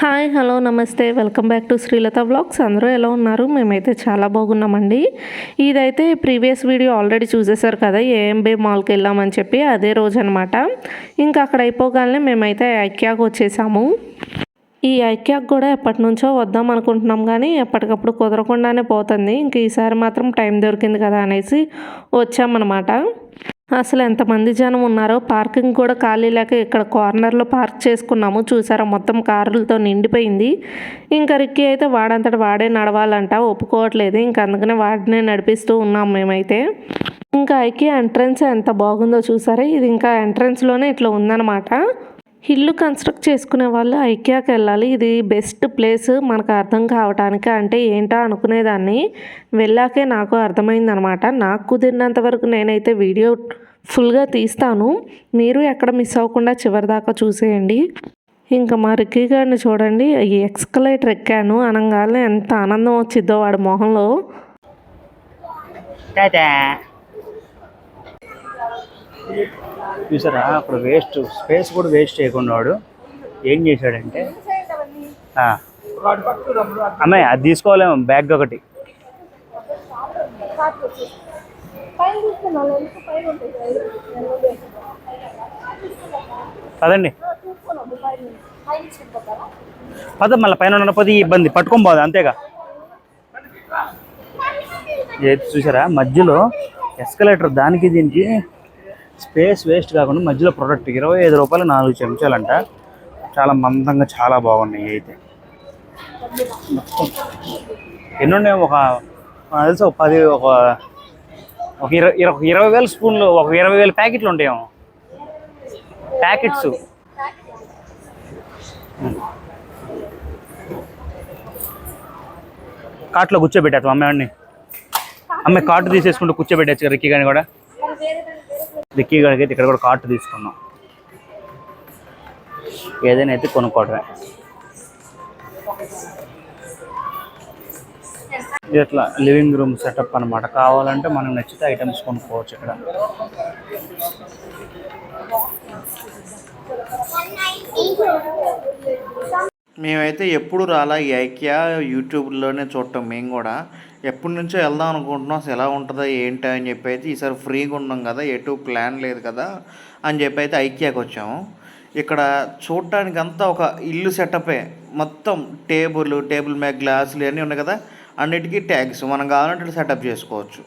Hi hello నమస్తే. Welcome back to Srilatha blogs అందరూ ఎలా ఉన్నారు? మేమైతే చాలా బాగున్నామండి. ఇదైతే ప్రీవియస్ వీడియో ఆల్రెడీ చూసేసారు కదా ఏఎంబే మాల్కి వెళ్ళామని చెప్పి అదే రోజు అనమాట ఇంకా అక్కడ అయిపోగానే మేమైతే ఐక్యాకి వచ్చేసాము. ఈ ఐక్యాకి కూడా ఎప్పటి నుంచో వద్దాం అనుకుంటున్నాం కానీ ఎప్పటికప్పుడు కుదరకుండానే పోతుంది. ఇంక ఈసారి మాత్రం టైం దొరికింది కదా అనేసి వచ్చామన్నమాట. అసలు ఎంతమంది జనం ఉన్నారో పార్కింగ్ కూడా ఖాళీ లేక ఇక్కడ కార్నర్లో పార్క్ చేసుకున్నాము. చూసారా మొత్తం కార్లతో నిండిపోయింది. ఇంకా రిక్కీ అయితే వాడంతట వాడే నడవాలంట. ఒప్పుకోవట్లేదు. ఇంకా అందుకనే వాడినే నడిపిస్తూ ఉన్నాం మేమైతే. ఇంకా ఐకి ఎంట్రన్స్ ఎంత బాగుందో చూసారా? ఇది ఇంకా ఎంట్రన్స్లోనే ఇట్లా ఉందన్నమాట. ఇల్లు కన్స్ట్రక్ట్ చేసుకునే వాళ్ళు ఐక్యాకి వెళ్ళాలి. ఇది బెస్ట్ ప్లేస్ మనకు అర్థం కావటానికి. అంటే ఏంటో అనుకునేదాన్ని. వెళ్ళాకే నాకు అర్థమైందనమాట. నాకు కుదిరినంత వరకు నేనైతే వీడియో ఫుల్గా తీస్తాను. మీరు ఎక్కడ మిస్ అవ్వకుండా చివరిదాకా చూసేయండి. ఇంకా మా రిక్కీ గారిని చూడండి. ఈ ఎక్స్కలేటర్ ఎక్కాను అనగానే ఎంత ఆనందం వచ్చిద్దో వాడి మొహంలో. చూసారా? అప్పుడు వేస్ట్ స్పేస్ కూడా వేస్ట్ చేయకుండా వాడు ఏం చేశాడంటే అమ్మాయి అది తీసుకోవాలేమో బ్యాగ్ ఒకటి. పదండి. పద మళ్ళీ పైన ఉన్నపోతే ఇబ్బంది పట్టుకొని పోదు అంతేగా. చూసారా? మధ్యలో ఎస్కలేటర్ దానికి దీనికి స్పేస్ వేస్ట్ కాకుండా మధ్యలో ప్రోడక్ట్ ఇరవై ఐదు రూపాయలు నాలుగు చెంచాలంట. చాలా మందంగా చాలా బాగున్నాయి అయితే. మొత్తం ఉన్నాయి ఒక తెలుసు తెలిసి ఒక పది ఒక ఒక ఇరవై ఇరవై వేల స్పూన్లు ఒక ఇరవై వేల ప్యాకెట్లు ఉంటాయేమో ప్యాకెట్స్. కార్ట్లో కూర్చోబెట్టాము అమ్మాయి అమ్మాయి కాటు తీసేసుకుంటూ కూర్చోబెట్టచ్చు రిక్కి కానీ కూడా. రిక్కీ గారికి అయితే ఇక్కడ కూడా కార్ట్ తీసుకున్నాం. ఏదైనా అయితే కొనుక్కోవడమే. ఇట్లా లివింగ్ రూమ్ సెటప్ అన్నమాట. కావాలంటే మనం నచ్చితే ఐటమ్స్ కొనుక్కోవచ్చు ఇక్కడ. మేమైతే ఎప్పుడు రాలా ఈ ఐక్యా యూట్యూబ్లోనే చూడటం. మేము కూడా ఎప్పటి నుంచో వెళ్దాం అనుకుంటున్నాం. అసలు ఎలా ఉంటుందో ఏంటి అని చెప్పి అయితే ఈసారి ఫ్రీగా ఉన్నాం కదా ఎటు ప్లాన్ లేదు కదా అని చెప్పి అయితే ఐక్యాకి వచ్చాము. ఇక్కడ చూడటానికి అంతా ఒక ఇల్లు సెటపే. మొత్తం టేబుల్ టేబుల్ మీద గ్లాసులు ఇవన్నీ ఉన్నాయి కదా అన్నిటికీ ట్యాగ్స్. మనం కావాలంటే సెటప్ చేసుకోవచ్చు.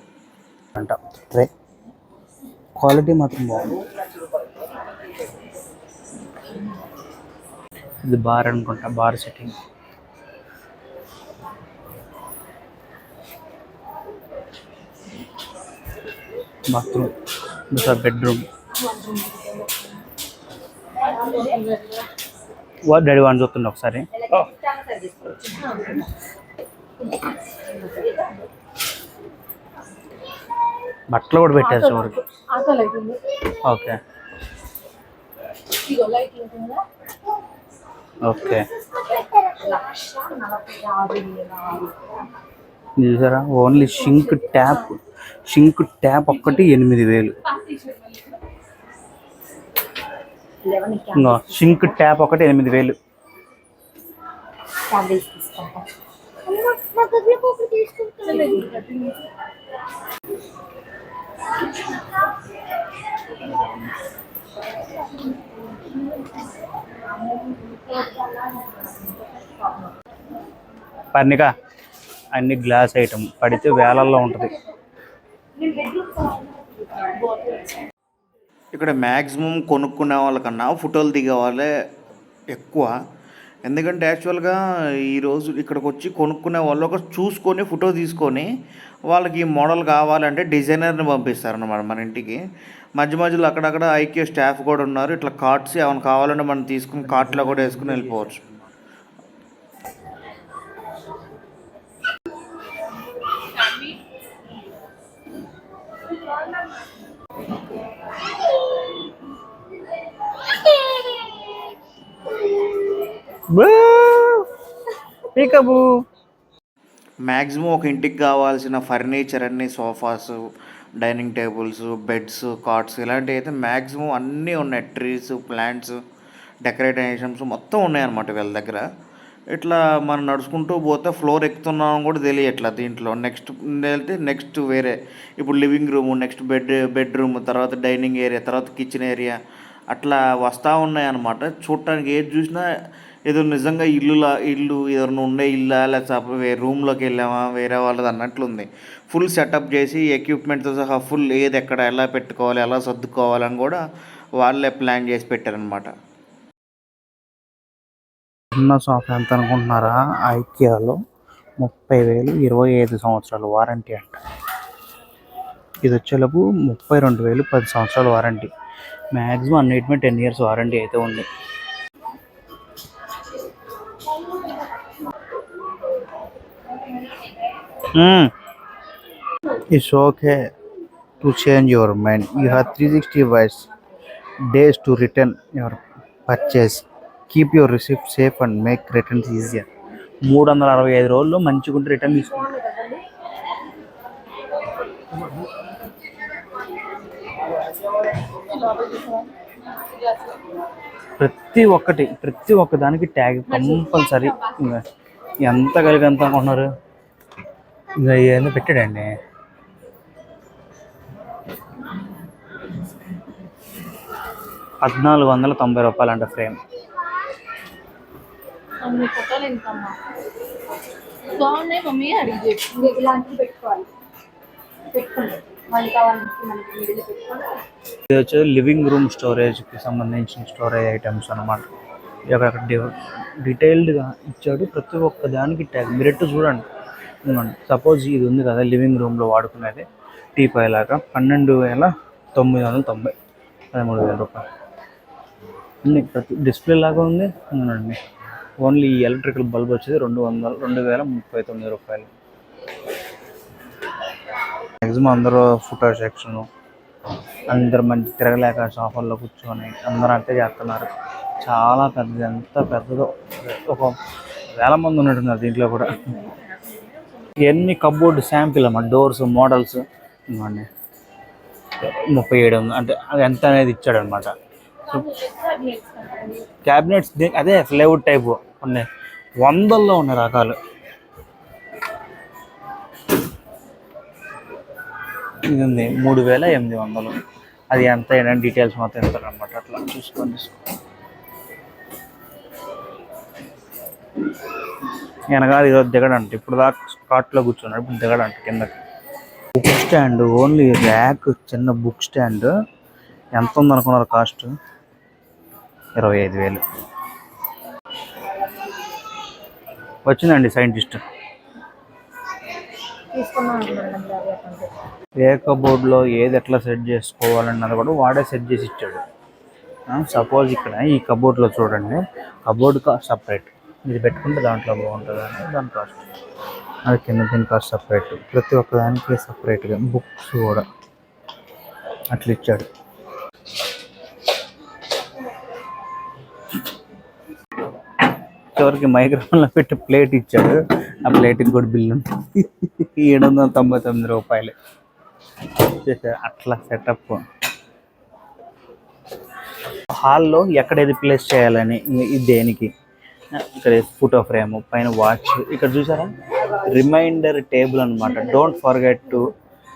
అంట. క్వాలిటీ మాత్రం బాగుంది. ఇది బార్ అనుకుంటా బార్ సెట్టింగ్ బాత్రూమ్ ఇంకా బెడ్రూమ్. వా డాడీ వాడిని చూస్తుండే ఒకసారి. బట్టలు కూడా పెట్టారు చివరికి. ఓకే. ఓకే. చూసారా? Only sink tap sink tap ఒక్కటి ఎనిమిది వేలు. షింక్ ట్యాప్ ఒకటి ఎనిమిది వేలు. పర్ణిక అన్ని గ్లాస్ ఐటమ్ పడితే వేలల్లో ఉంటుంది. ఇక్కడ మ్యాక్సిమం కొనుక్కునే వాళ్ళకన్నా ఫోటోలు దిగే వాళ్ళే ఎక్కువ. ఎందుకంటే యాక్చువల్గా ఈరోజు ఇక్కడికి వచ్చి కొనుక్కునే వాళ్ళు ఒక చూసుకొని ఫోటో తీసుకొని వాళ్ళకి ఈ మోడల్ కావాలంటే డిజైనర్ని పంపిస్తారన్నమాట మన ఇంటికి. మధ్య మధ్యలో అక్కడక్కడ ఐక్యూ స్టాఫ్ కూడా ఉన్నారు. ఇట్లా కార్డ్స్ ఏమైనా కావాలంటే మనం తీసుకుని కార్ట్లో కూడా వేసుకుని వెళ్ళిపోవచ్చు. పీకబు! మ్యాక్సిమం ఒక ఇంటికి కావాల్సిన ఫర్నిచర్ అన్ని sofas dining tables beds cots ఇలాంటివి అయితే మ్యాక్సిమం అన్నీ ఉన్నాయి. ట్రీస్ ప్లాంట్స్ డెకరేటివ్ ఐటమ్స్ మొత్తం ఉన్నాయన్నమాట వీళ్ళ దగ్గర. ఇట్లా మనం నడుచుకుంటూ పోతే ఫ్లోర్ ఎక్కుతున్నాం కూడా తెలియట్లా దీంట్లో. నెక్స్ట్ వెళ్తే నెక్స్ట్ వేరే. ఇప్పుడు living room next bed bedroom తర్వాత డైనింగ్ ఏరియా తర్వాత కిచెన్ ఏరియా అట్లా వస్తూ ఉన్నాయి అన్నమాట చూడటానికి ఏది చూసినా ఏదో నిజంగా ఇల్లులా ఇల్లు ఏదైనా ఉండే ఇల్లా లేకపోతే వేరే రూమ్లోకి వెళ్ళామా వేరే వాళ్ళది అన్నట్లుంది. ఫుల్ సెటప్ చేసి ఎక్విప్మెంట్తో సహా ఫుల్ ఏది ఎక్కడ ఎలా పెట్టుకోవాలి ఎలా సర్దుకోవాలని కూడా వాళ్ళే ప్లాన్ చేసి పెట్టారనమాట ఉన్న సోఫా ఎంత అనుకుంటున్నారా? ఐకియాలో ముప్పై వేలు ఇరవై ఐదు సంవత్సరాలు వారంటీ అంట. ఇది వచ్చేలోపు ముప్పై రెండు వేలు పది సంవత్సరాలు వారంటీ. మ్యాక్సిమం అన్నిటిమే టెన్ ఇయర్స్ వారంటీ అయితే ఉంది. It's okay to change your mind you have three sixty wise days to return your purchase keep your receipt safe and make returns easier మూడు వందల అరవై ఐదు రోజుల్లో మంచిగా ఉంటే రిటర్న్ తీసుకుంటారు ప్రతి ఒక్కటి ప్రతి ఒక్క దానికి ట్యాగ్ కంపల్సరీ ఎంత కలిగి ఎంత అనుకుంటున్నారు? ఇంకా ఏందో పెట్టాడండి. పద్నాలుగు వందల తొంభై రూపాయలు అంట ఫ్రేమ్ బాగున్నాయి మమ్మీ అడిగి చెప్పు. ఇలాంటివి పెట్టుకోవాలి. పెట్టుకోండి. ఇది వచ్చి లివింగ్ రూమ్ స్టోరేజ్కి సంబంధించిన స్టోరేజ్ ఐటమ్స్ అనమాట ఇక్కడ డీటెయిల్డ్గా ఇచ్చాడు. ప్రతి ఒక్క దానికి ట్యాగ్ మీరు చూడండి. సపోజ్ ఇది ఉంది కదా లివింగ్ రూమ్లో వాడుకునేది టీపాయ్ లాగా పన్నెండు వేల తొమ్మిది వందల తొంభై పదమూడు వేల రూపాయలు. ఉంది ప్రతి డిస్ప్లే లాగా ఉంది అవునండి ఓన్లీ ఈ ఎలక్ట్రికల్ బల్బ్ వచ్చేది రెండు వందల రెండు వేల ముప్పై తొమ్మిది రూపాయలు. మ్యాక్సిమం అందరూ ఫోటో సెక్షన్ అందరు మంచి తిరగలేక సోఫాల్లో కూర్చొని అందరూ అంతే చేస్తున్నారు. చాలా పెద్దది ఎంత పెద్దదో ఒక వేల మంది ఉన్నట్టున్నారు దీంట్లో కూడా. ఇవన్నీ కబోర్డ్ శాంపిల్ అన్నమాట డోర్స్ మోడల్స్? ఇవ్వండి. ముప్పై ఏడు అంటే అది ఎంత అనేది ఇచ్చాడు అనమాట క్యాబినెట్స్ అదే ఫ్లేవుడ్ టైప్ ఉన్నాయి. వందల్లో ఉన్నాయి రకాలు. ఇది ఉంది. మూడు వేల ఎనిమిది వందలు. అది ఎంత అయినా డీటెయిల్స్ మాత్రం ఇస్తారు అనమాట అట్లా చూసుకొని తీసుకో వెనకాల ఈరోజు దిగడంట. ఇప్పుడు దాకా కార్ట్లో కూర్చున్నాడు ఇప్పుడు దిగడంట కిందకి. బుక్ స్టాండ్ ఓన్లీ ర్యాక్ చిన్న బుక్ స్టాండ్. ఎంత ఉందనుకున్నారు కాస్ట్? ఇరవై ఐదు వేలు. వచ్చిందండి సైంటిస్ట్. తీసుకున్నాం మేడం ఏ కబోర్డ్లో ఏది ఎట్లా సెట్ చేసుకోవాలన్నది కూడా వాడే సెట్ చేసి ఇచ్చాడు. సపోజ్ ఇక్కడ ఈ కబోర్డ్లో చూడండి. కబోర్డ్ కా సపరేట్. ఇది పెట్టుకుంటే దాంట్లో బాగుంటుంది? అని దాని కాస్ట్. అది కింద దీనికి సపరేట్ ప్రతి ఒక్క దానికి సపరేట్గా బుక్స్ కూడా అట్లా ఇచ్చాడు. చివరికి మైక్రోఫోన్లో పెట్టి ప్లేట్ ఇచ్చాడు. ఆ ప్లేట్కి కూడా బిల్లు ఏడు వందల తొంభై తొమ్మిది రూపాయలు. అట్లా సెటప్ హాల్లో ఎక్కడ ఏది ప్లేస్ చేయాలని ఇది దేనికి? ఇక్కడ ఫోటో ఫ్రేమ్ పైన వాచ్ ఇక్కడ చూసారా? రిమైండర్ టేబుల్ అనమాట don't forget to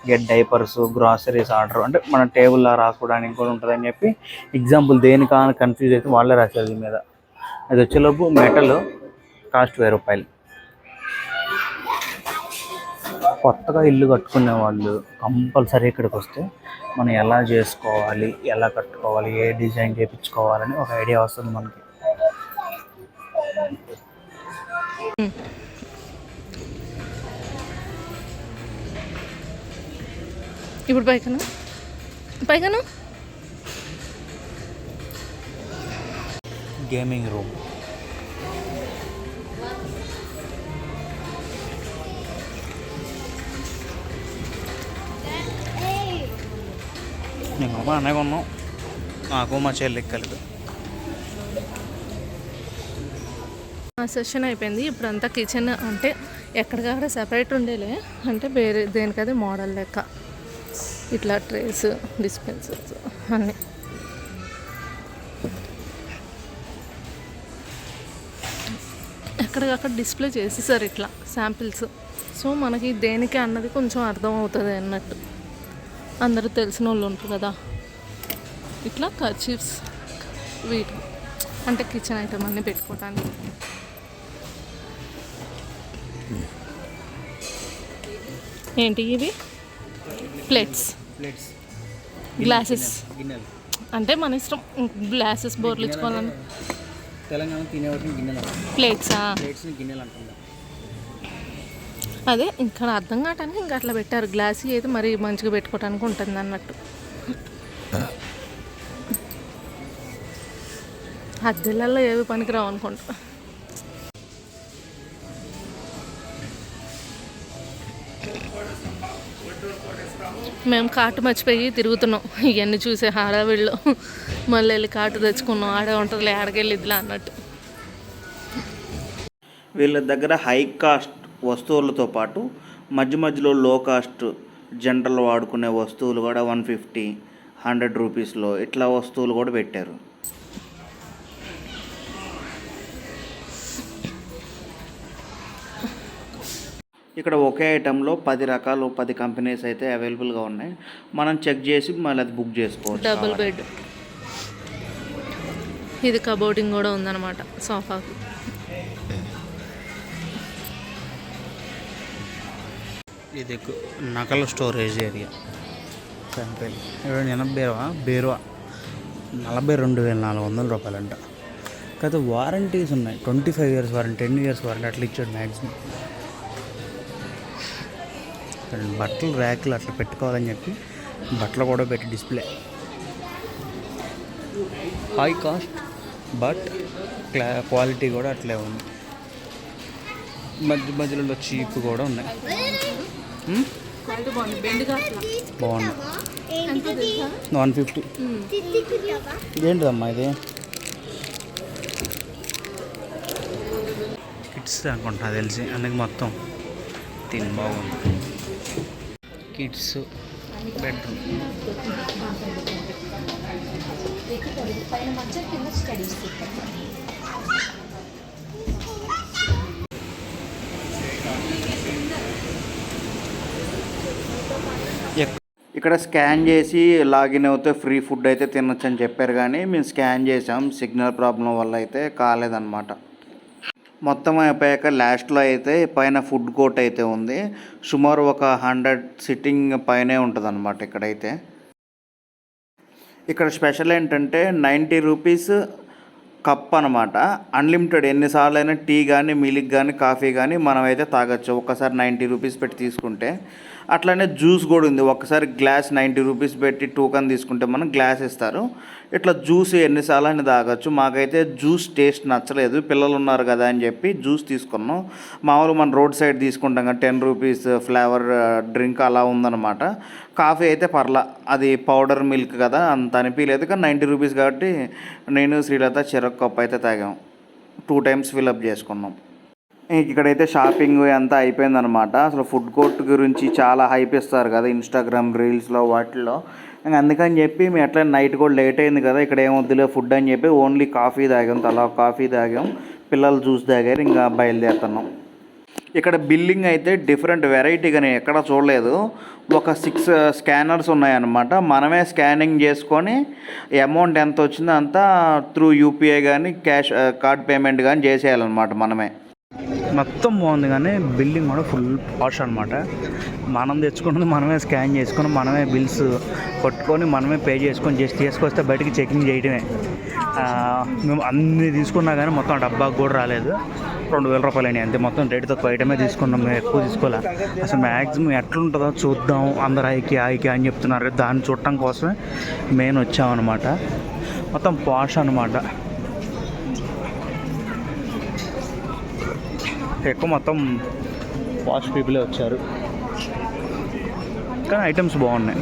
get diapers groceries order అంటే మన టేబుల్లో రాసుకోవడానికి కూడా ఉంటుందని చెప్పి ఎగ్జాంపుల్ దేనికా కన్ఫ్యూజ్ అయితే వాళ్ళే రాశారు దీని మీద. అది వచ్చేలోపు మెటల్ కాస్ట్ వెయ్యి రూపాయలు. కొత్తగా ఇల్లు కట్టుకునే వాళ్ళు కంపల్సరీ ఇక్కడికి వస్తే మనం ఎలా చేసుకోవాలి ఎలా కట్టుకోవాలి ఏ డిజైన్ చేయించుకోవాలని ఒక ఐడియా వస్తుంది మనకి. ఇప్పుడు పైకను. పైకను. గేమింగ్ రూమ్ నేను మా అన్నయ్య కొన్నాం. నాకు మా చెల్లికి కలిపి సెషన్ అయిపోయింది. ఇప్పుడు అంతా కిచెన్ అంటే ఎక్కడికక్కడ సెపరేట్ ఉండేలే. అంటే వేరే దేనికదే మోడల్ లెక్క. ఇట్లా ట్రేస్ డిస్పెన్సర్స్ అన్నీ. ఎక్కడికక్కడ డిస్ప్లే చేసేసారు ఇట్లా శాంపిల్స్. సో మనకి దేనికి అన్నది కొంచెం అర్థం అవుతుంది అన్నట్టు. అందరూ తెలిసిన వాళ్ళు ఉంటారు కదా. ఇట్లా కర్చీఫ్స్ వీటి అంటే కిచెన్ ఐటమ్ అన్నీ పెట్టుకోవటానికి ఏంటి ఇవి? ప్లేట్స్ ప్లేట్స్ గ్లాసెస్ గిన్నెలు అంటే మన ఇష్టం. గ్లాసెస్ బోర్లు ఇచ్చుకోవాలని. తెలంగాణ తినేవాటిని గిన్నెలు ప్లేట్సా ప్లేట్స్ని గిన్నెలు అంటాం. అదే ఇక్కడ అర్థం కావటానికి ఇంకా అట్లా పెట్టారు. గ్లాస్ అయితే మరి మంచిగా పెట్టుకోవటానికి ఉంటుంది అన్నట్టు. అద్దెలలో ఏవి పనికిరావు అనుకుంటా. మేము కాటు మర్చిపోయి తిరుగుతున్నాం. ఇవన్నీ చూసే హడావిళ్ళు మళ్ళీ వెళ్ళి కాటు తెచ్చుకున్నాం. ఆడే ఉంటుంది ఆడకెళ్ళిద్దిలా అన్నట్టు. వీళ్ళ దగ్గర హై కాస్ట్ వస్తువులతో పాటు మధ్య మధ్యలో లో కాస్ట్ జనరల్ వాడుకునే వస్తువులు కూడా వన్ ఫిఫ్టీ హండ్రెడ్ రూపీస్లో ఇట్లా వస్తువులు కూడా పెట్టారు. ఇక్కడ ఒకే ఐటెంలో పది రకాలు పది కంపెనీస్ అయితే అవైలబుల్గా ఉన్నాయి. మనం చెక్ చేసి మళ్ళీ అది బుక్ చేసుకోవచ్చు డబుల్ బెడ్ ఇది కబోర్డింగ్ కూడా ఉందన్నమాట సోఫాకి ఇది నకల స్టోరేజ్ ఏరియా కంపెనీ ఎనభై బేరువా బేరువా. నలభై రెండు వేల నాలుగు వందల రూపాయలంట. కాకపోతే వారంటీస్ ఉన్నాయి. Twenty five years warranty ten years warranty అట్లా ఇచ్చాడు మ్యాక్సిమం బట్టలు ర్యాకులు అట్లా పెట్టుకోవాలని చెప్పి బట్టలు కూడా పెట్టి డిస్ప్లే. హై కాస్ట్ బట్ క్లా క్వాలిటీ కూడా అట్లే ఉంది. మధ్య మధ్యలో చీప్ కూడా ఉన్నాయి. Hmm? బాగుంది. One fifty. ఏంటిదమ్మా ఇది? కిట్స్ అనుకుంటా తెలిసి. అందుకే మొత్తం. తిని బాగుంది. Kids bedroom. ఇక్కడ స్కాన్ చేసి లాగిన్ అవుతే ఫ్రీ ఫుడ్ అయితే తినొచ్చు అని చెప్పారు కానీ మేము స్కాన్ చేసాం. సిగ్నల్ ప్రాబ్లం వల్ల అయితే కాలేదన్నమాట. మొత్తం అయిపోయాక లాస్ట్లో అయితే పైన ఫుడ్ కోర్ట్ అయితే ఉంది. సుమారు ఒక హండ్రెడ్ సిట్టింగ్ పైనే ఉంటుంది అనమాట ఇక్కడైతే. ఇక్కడ స్పెషల్ ఏంటంటే నైంటీ రూపీస్ కప్ అనమాట అన్లిమిటెడ్ ఎన్నిసార్లు అయినా టీ కానీ మిల్క్ కానీ కాఫీ కానీ మనం అయితే తాగొచ్చు. ఒక్కసారి నైంటీ రూపీస్ పెట్టి తీసుకుంటే. అట్లనే జ్యూస్ కూడా ఉంది. ఒక్కసారి గ్లాస్ నైంటీ రూపీస్ పెట్టి టోకన్ తీసుకుంటే మనం గ్లాస్ ఇస్తారు. ఇట్లా జ్యూస్ ఎన్నిసార్లు అని తాగొచ్చు. మాకైతే జ్యూస్ టేస్ట్ నచ్చలేదు. పిల్లలు ఉన్నారు కదా అని చెప్పి జ్యూస్ తీసుకున్నాం. మామూలు మన రోడ్ సైడ్ తీసుకుంటాం కదా టెన్ రూపీస్ ఫ్లేవర్ డ్రింక్ అలా ఉందన్నమాట. కాఫీ అయితే పర్లా. అది పౌడర్ మిల్క్ కదా అంత అనిపించలేదు. కానీ నైంటీ రూపీస్ కాబట్టి నేను శ్రీలత చెరకు కప్ అయితే తాగాం. టూ టైమ్స్ ఫిల్అప్ చేసుకున్నాం. ఇక్కడైతే షాపింగ్ అంతా అయిపోయిందనమాట అసలు ఫుడ్ కోర్ట్ గురించి చాలా హైప్ ఇస్తారు కదా ఇన్స్టాగ్రామ్ రీల్స్లో వాటిల్లో. అందుకని చెప్పి మేము ఎట్లా నైట్ కూడా లేట్ అయింది కదా ఇక్కడ ఏమొద్దులే ఫుడ్ అని చెప్పి ఓన్లీ కాఫీ తాగాం తలా కాఫీ తాగాం. పిల్లలు జ్యూస్ తాగారు ఇంకా బయలుదేరుతున్నాం. ఇక్కడ బిల్లింగ్ అయితే డిఫరెంట్ వెరైటీగా నేను ఎక్కడ చూడలేదు. ఒక సిక్స్ స్కానర్స్ ఉన్నాయన్నమాట. మనమే స్కానింగ్ చేసుకొని అమౌంట్ ఎంత వచ్చిందో అంతా త్రూ యూపీఐ కానీ క్యాష్ కార్డ్ పేమెంట్ కానీ చేసేయాలన్నమాట మనమే. మొత్తం బాగుంది కానీ బిల్డింగ్ కూడా ఫుల్ పాష్ అనమాట మనం తెచ్చుకున్నది మనమే స్కాన్ చేసుకుని మనమే బిల్స్ కొట్టుకొని మనమే పే చేసుకొని జస్ట్ తీసుకొస్తే బయటికి చెకింగ్ చేయడమే. మేము అన్ని తీసుకున్నా కానీ మొత్తం డబ్బాకు కూడా రాలేదు. రెండు వేల రూపాయలు అయినాయి. అంతే మొత్తం రేటు తక్కువ ఐటమే తీసుకున్నాం మేము ఎక్కువ తీసుకోలే. అసలు మ్యాక్సిమం ఎట్లుంటుందో చూద్దాం అందరు ఐకి ఐకి అని చెప్తున్నారు. దాన్ని చూడటం కోసమే మెయిన్ వచ్చామన్నమాట. మొత్తం పాష్ అనమాట ఎక్కువ మొత్తం వాష్ పీపులే వచ్చారు. కానీ ఐటమ్స్ బాగున్నాయి.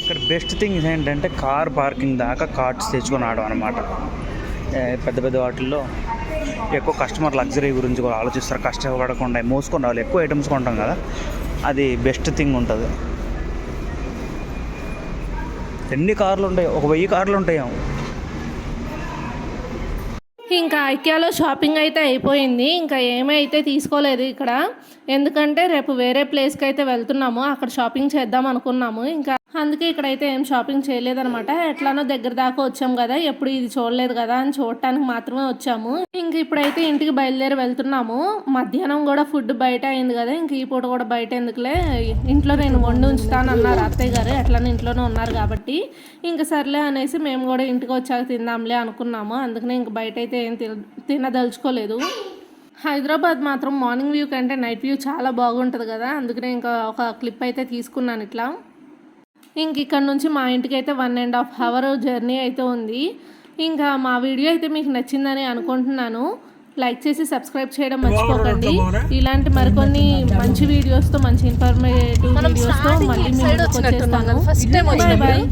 ఇక్కడ బెస్ట్ థింగ్స్ ఏంటంటే కార్ పార్కింగ్ దాకా కార్డ్స్ తెచ్చుకొని ఆడడం అనమాట పెద్ద పెద్ద వాటిల్లో ఎక్కువ కస్టమర్ లగ్జరీ గురించి కూడా ఆలోచిస్తారు. కష్టపడకుండా మోసుకొని రావాలి. ఎక్కువ ఐటమ్స్ కొంటాం కదా. అది బెస్ట్ థింగ్ ఉంటుంది. ఎన్ని కార్లు ఉంటాయి? ఒక వెయ్యి కార్లు ఉంటాయి ఇంకా ఐక్యాలో షాపింగ్ అయితే అయిపోయింది. ఇంకా ఏమైతే తీసుకోలేదు ఇక్కడ. ఎందుకంటే రేపు వేరే ప్లేస్కి అయితే వెళ్తున్నాము. అక్కడ షాపింగ్ చేద్దాం అనుకున్నాము. ఇంకా అందుకే ఇక్కడైతే ఏం షాపింగ్ చేయలేదనమాట ఎట్లానో దగ్గర దాకా వచ్చాం కదా ఎప్పుడు ఇది చూడలేదు కదా అని చూడటానికి మాత్రమే వచ్చాము. ఇంక ఇప్పుడైతే ఇంటికి బయలుదేరి వెళ్తున్నాము. మధ్యాహ్నం కూడా ఫుడ్ బయట అయింది కదా ఇంక ఈ పూట కూడా బయట ఎందుకులే? ఇంట్లో నేను వండి ఉంచుతాను అన్నారు అత్తయ్య గారు ఎట్లానే ఇంట్లోనే ఉన్నారు కాబట్టి. ఇంక సర్లే అనేసి మేము కూడా ఇంటికి వచ్చాక తిందాంలే అనుకున్నాము. అందుకనే ఇంక బయట అయితే ఏం తిన తినదలుచుకోలేదు. హైదరాబాద్ మాత్రం మార్నింగ్ వ్యూ కంటే నైట్ వ్యూ చాలా బాగుంటుంది కదా అందుకనే ఇంకా ఒక క్లిప్ అయితే తీసుకున్నాను ఇట్లా. ఇంక ఇక్కడ నుంచి మా ఇంటికి అయితే one and half hour journey అయితే ఉంది. ఇంకా మా వీడియో అయితే మీకు నచ్చిందని అనుకుంటున్నాను. లైక్ చేసి సబ్స్క్రైబ్ చేయడం మర్చిపోకండి. ఇలాంటి మరికొన్ని మంచి వీడియోస్తో మంచి ఇన్ఫర్మేటివ్ వీడియోస్తో మళ్ళీ మీ ముందుకు వచ్చేస్తాను. Bye bye